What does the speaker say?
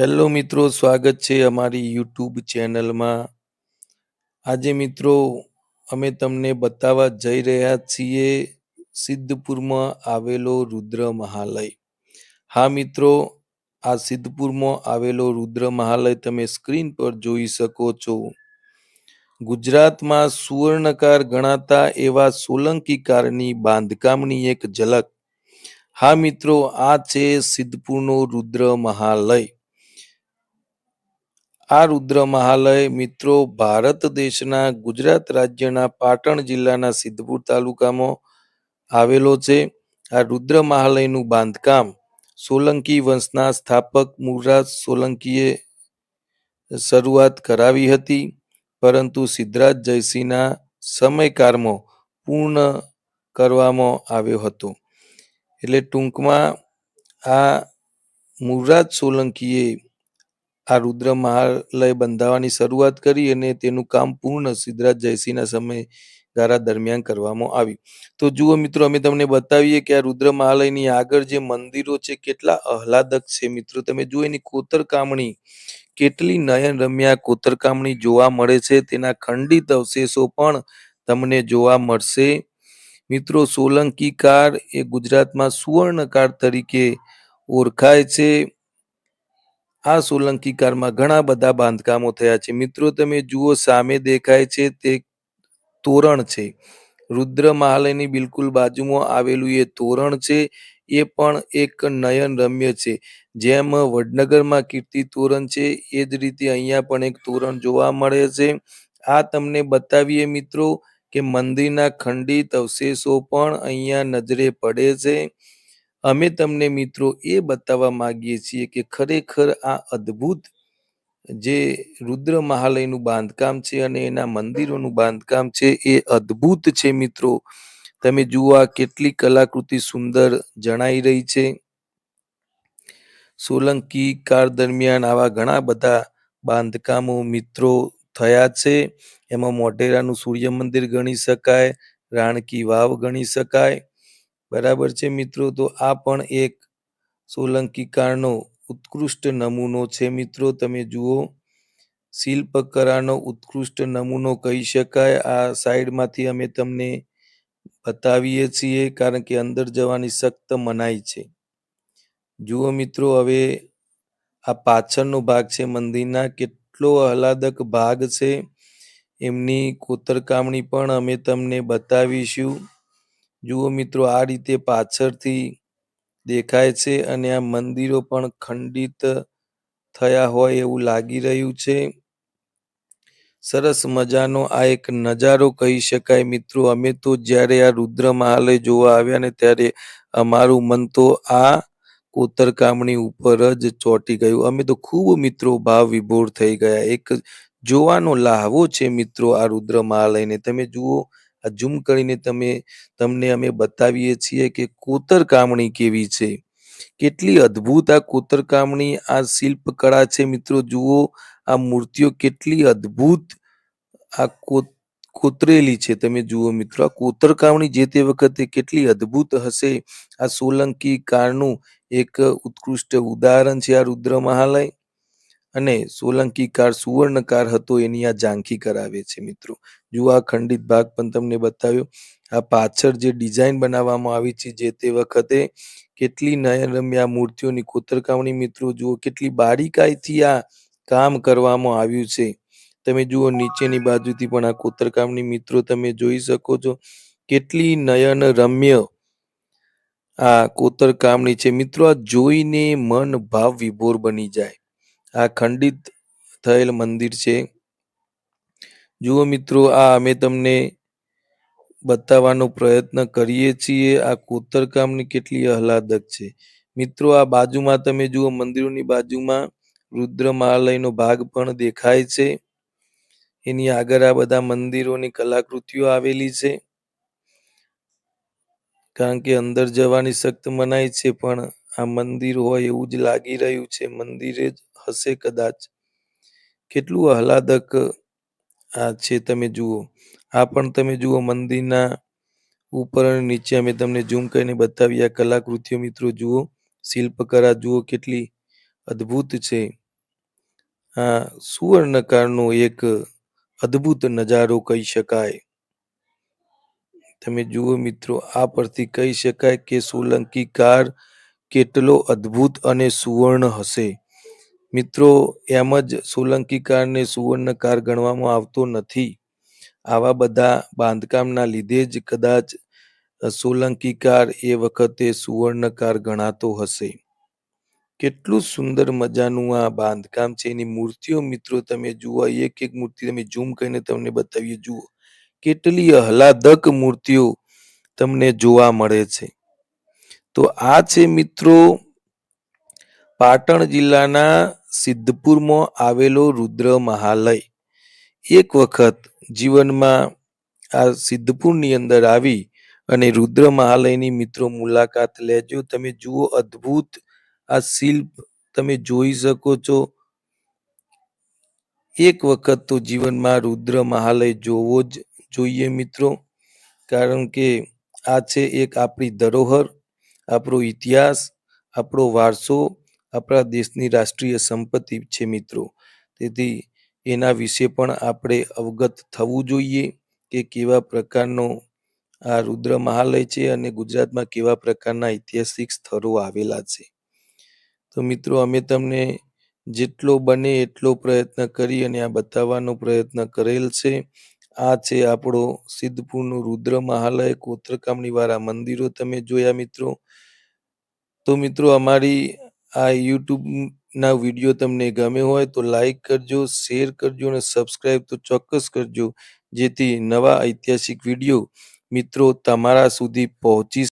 Hello મિત્રો, સ્વાગત છે અમારી યુટ્યુબ ચેનલમાં. આજે મિત્રો, અમે તમને બતાવવા જઈ રહ્યા છીએ સિદ્ધપુરમાં આવેલો રુદ્ર મહાલય. હા મિત્રો, આ સિદ્ધપુરમાં આવેલો રુદ્ર મહાલય તમે સ્ક્રીન પર જોઈ શકો છો. ગુજરાતમાં સુવર્ણકાર ગણાતા એવા સોલંકીકારની બાંધકામની એક ઝલક. હા મિત્રો, આ છે સિદ્ધપુરનો રુદ્ર મહાલય. આ રુદ્ર મહાલય મિત્રો ભારત દેશના ગુજરાત રાજ્યના પાટણ જિલ્લાના સિદ્ધપુર તાલુકામાં આવેલો છે. આ રુદ્ર મહાલયનું બાંધકામ સોલંકી વંશના સ્થાપક મૂળરાજ સોલંકીએ શરૂઆત કરાવી હતી. પરંતુ સિદ્ધરાજ જયસિંહના સમયકાળમાં પૂર્ણ કરવામાં આવ્યો હતો. એટલે ટૂંકમાં આ મૂળરાજ સોલંકીએ આ રુદ્ર મહાલય બંધાવવાની શરૂઆત કરી અને તેનું કામ પૂર્ણ સિદ્ધરાજ જયસિંહના સમયગાળા દરમિયાન કરવામાં આવ્યું. તો જુઓ મિત્રો, અમે તમને બતાવીએ કે આ રુદ્ર મહાલયની આગળ જે મંદિરો છે, કેટલા આહલાદક છે મિત્રો. તમે જુઓ એની કોતરકામણી, કેટલી નયન રમ્યા કોતરકામણી જોવા મળે છે. તેના ખંડિત અવશેષો પણ તમને જોવા મળશે. મિત્રો સોલંકી કાર એ ગુજરાતમાં સુવર્ણકાર તરીકે ઓળખાય છે. આ સોલંકી કારમાં ઘણા બધા બાંધકામો થયા છે. મિત્રો, તમે જુઓ, સામે દેખાય છે તે તોરણ છે. રુદ્ર મહાલયની બિલકુલ બાજુમાં આવેલું એ તોરણ છે. એ પણ એક નયન રમ્ય છે. જેમ વડનગરમાં કીર્તિ તોરણ છે, એ જ રીતે અહીંયા પણ એક તોરણ જોવા મળે છે. આ તમને બતાવીએ મિત્રો કે મંદિરના ખંડિત અવશેષો પણ અહીંયા નજરે પડે છે. અમે તમને મિત્રો એ બતાવવા માંગીએ છીએ કે ખરેખર આ અદ્ભુત જે રુદ્ર મહાલયનું બાંધકામ છે અને એના મંદિરોનું બાંધકામ છે, એ અદ્ભુત છે મિત્રો. તમે જુઓ આ કેટલી કલાકૃતિ સુંદર જણાઈ રહી છે. સોલંકી કાળ દરમિયાન આવા ઘણા બધા બાંધકામો મિત્રો થયા છે. એમાં મોઢેરાનું સૂર્ય મંદિર ગણી શકાય, રાણકી વાવ ગણી શકાય બરાબર છે મિત્રો? તો આ પણ એક સોલંકી કાળનો ઉત્કૃષ્ટ નમૂનો છે મિત્રો. તમે જુઓ શિલ્પકળાનો ઉત્કૃષ્ટ નમૂનો કહી શકાય. આ સાઈડમાંથી અમે તમને બતાવીએ છીએ, કારણ કે અંદર જવાની સખ્ત મનાઈ છે. જુઓ મિત્રો, હવે આ પાછળનો ભાગ છે મંદિરના. કેટલો આહલાદક ભાગ છે. એમની કોતરકામણી પણ અમે તમને બતાવીશું. જુઓ મિત્રો, આ રીતે પાછળથી દેખાય છે અને આ મંદિરો પણ ખંડિત થયા હોય એવું લાગી રહ્યું છે. સરસ મજાનો આ એક નજારો કહી શકાય મિત્રો. અમે તો જ્યારે આ રુદ્ર મહાલય જોવા આવ્યા ને ત્યારે અમારું મન તો આ કોતરકામણી ઉપર જ ચોંટી ગયું. અમે તો ખૂબ મિત્રો ભાવ વિભોર થઈ ગયા. એક જોવાનો લાહવો છે મિત્રો આ રુદ્ર મહાલયને તમે જુઓ આ ઝૂમ કરીને તમે, તમને અમે બતાવીએ છીએ કે કોતરકામણી કેવી છે. કેટલી અદ્ભુત આ કોતરકામણી, આ શિલ્પકળા છે મિત્રો. જુઓ, આ મૂર્તિઓ કેટલી અદ્ભુત આ કોતરેલી છે. તમે જુઓ મિત્રો, આ કોતરકામણી જે તે વખતે કેટલી અદ્ભુત હશે. આ સોલંકી કાળનું એક ઉત્કૃષ્ટ ઉદાહરણ છે આ રુદ્ર મહાલય અને સોલંકી કાર સુવર્ણ હતો એની આ ઝાંખી કરાવે છે મિત્રો. જુઓ આ ખંડિત ભાગ પણ તમને બતાવ્યો. આ પાછળ જે ડિઝાઇન બનાવવામાં આવી છે જે તે વખતે કેટલી નયનરમ્ય આ મૂર્તિઓની કોતરકામણી મિત્રો, જુઓ કેટલી બારીકાઈથી આ કામ કરવામાં આવ્યું છે. તમે જુઓ નીચેની બાજુથી પણ આ કોતરકામની મિત્રો તમે જોઈ શકો છો કેટલી નયન રમ્ય આ કોતરકામણી છે. મિત્રો, આ જોઈને મન ભાવ વિભોર બની જાય. આ ખંડિત થયેલ મંદિર છે. જુઓ મિત્રો, આ અમે તમને બતાવવાનો પ્રયત્ન કરીએ છીએ, આ કોતરકામની કેટલી આહલાદક છે. મિત્રો, આ બાજુમાં તમે જુઓ, મંદિરોની બાજુમાં રુદ્ર મહાલયનો ભાગ પણ દેખાય છે. એની આગળ આ બધા મંદિરોની કલાકૃતિઓ આવેલી છે. કારણ કે અંદર જવાની સખ્ત મનાઈ છે, પણ આ મંદિર હોય એવું જ લાગી રહ્યું છે. મંદિરે જ હશે કદાચ. કેટલું આહલાદક આ છે તમે જુઓ. આ પણ તમે જુઓ મંદિરના ઉપર અને નીચે અમે તમને ઝૂમ કરીને બતાવી આ કલાકૃતિઓ મિત્રો જુઓ. શિલ્પકળા જુઓ કેટલી અદ્ભુત છે. આ સુવર્ણકારનો એક અદ્ભુત નજારો કહી શકાય. તમે જુઓ મિત્રો, આ પરથી કહી શકાય કે સોલંકી કાળ કેટલો અદ્ભુત અને સુવર્ણ હશે. મિત્રો, એમ જ સોલંકી સુવર્ણકાર ગણવામાં આવતો નથી. આવા બધા બાંધકામના લીધે જ કદાચ સોલંકી કાળ એ વખતે સુવર્ણ કાળ ગણાતો હશે. કેટલું સુંદર મજાનું આ બાંધકામ છે. એની મૂર્તિઓ મિત્રો, તમે જુઓ, એક એક મૂર્તિ તમે ઝૂમ કરીને તમને બતાવીએ, જુઓ. કેટલી આહલાદક મૂર્તિઓ તમને જોવા મળે છે. તો આ છે મિત્રો પાટણ જિલ્લાના સિદ્ધપુરમાં આવેલો રુદ્ર મહાલય. એક વખત જીવનમાં આ સિદ્ધપુરની અંદર આવી અને રુદ્ર મહાલયની મિત્રો મુલાકાત લેજો. તમે જુઓ અદ્ભુત આ શિલ્પ તમે જોઈ શકો છો. એક વખત તો જીવનમાં રુદ્ર મહાલય જોવો જ જોઈએ મિત્રો. કારણ કે આ છે એક આપણી ધરોહર. આપણો ઇતિહાસ, આપણો વારસો, આપણા દેશની રાષ્ટ્રીય સંપત્તિ છે મિત્રો. તેથી એના વિશે પણ આપણે અવગત થવું જોઈએ કે કેવા પ્રકારનો આ રુદ્ર મહાલય છે અને ગુજરાતમાં કેવા પ્રકારના ઐતિહાસિક સ્થળો આવેલા છે. તો મિત્રો, અમે તમને જેટલો બને એટલો પ્રયત્ન કરી અને આ બતાવવાનો પ્રયત્ન કરેલ છે. આ છે આપણો સિદ્ધપુરનું રુદ્ર મહાલય કોતરકામની વાળા મંદિરો તમે જોયા મિત્રો? તો મિત્રો અમારી આ યુટ્યુબ ના વીડિયો તમને ગમે હોય તો લાઈક કરજો, શેર કરજો અને સબસ્ક્રાઈબ તો ચોક્કસ કરજો. જેથી નવા ઐતિહાસિક વીડિયો મિત્રો તમારા સુધી પહોંચી